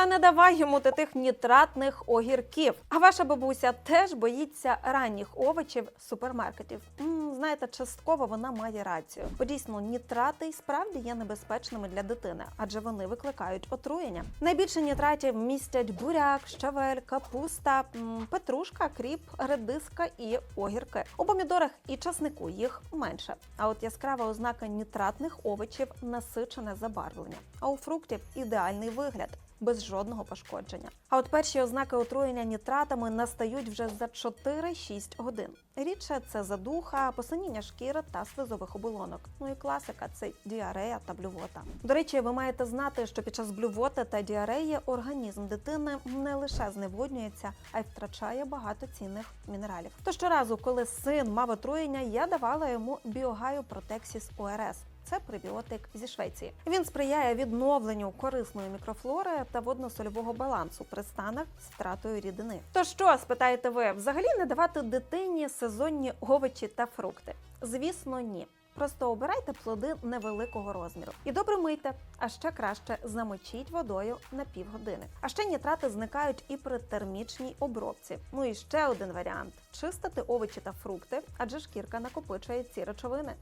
Та не давай йому ти тих нітратних огірків. А ваша бабуся теж боїться ранніх овочів з супермаркетів. м знаєте, частково вона має рацію. Бо дійсно нітрати й справді є небезпечними для дитини, адже вони викликають отруєння. Найбільше нітратів містять буряк, щавель, капуста, м, петрушка, кріп, редиска і огірки. У помідорах і часнику їх менше. А от яскрава ознака нітратних овочів насичене забарвлення. А у фруктів ідеальний вигляд. Без жодного пошкодження. А от перші ознаки отруєння нітратами настають вже за 4-6 годин. Рідше це задуха, посиніння шкіри та слизових оболонок. Ну і класика це діарея та блювота. До речі, ви маєте знати, що під час блювоти та діареї організм дитини не лише зневоднюється, а й втрачає багато цінних мінералів. То щоразу, коли син мав отруєння, я давала йому біогаю Протексіс ОРС. Це пребіотик зі Швеції. Він сприяє відновленню корисної мікрофлори та водно-сольового балансу при станах з втратою рідини. То що, спитаєте ви, взагалі не давати дитині сезонні овочі та фрукти? Звісно, ні. Просто обирайте плоди невеликого розміру і добре мийте, а ще краще замочіть водою на півгодини. А ще нітрати зникають і при термічній обробці. Ну і ще один варіант: чистити овочі та фрукти, адже шкірка накопичує ці речовини.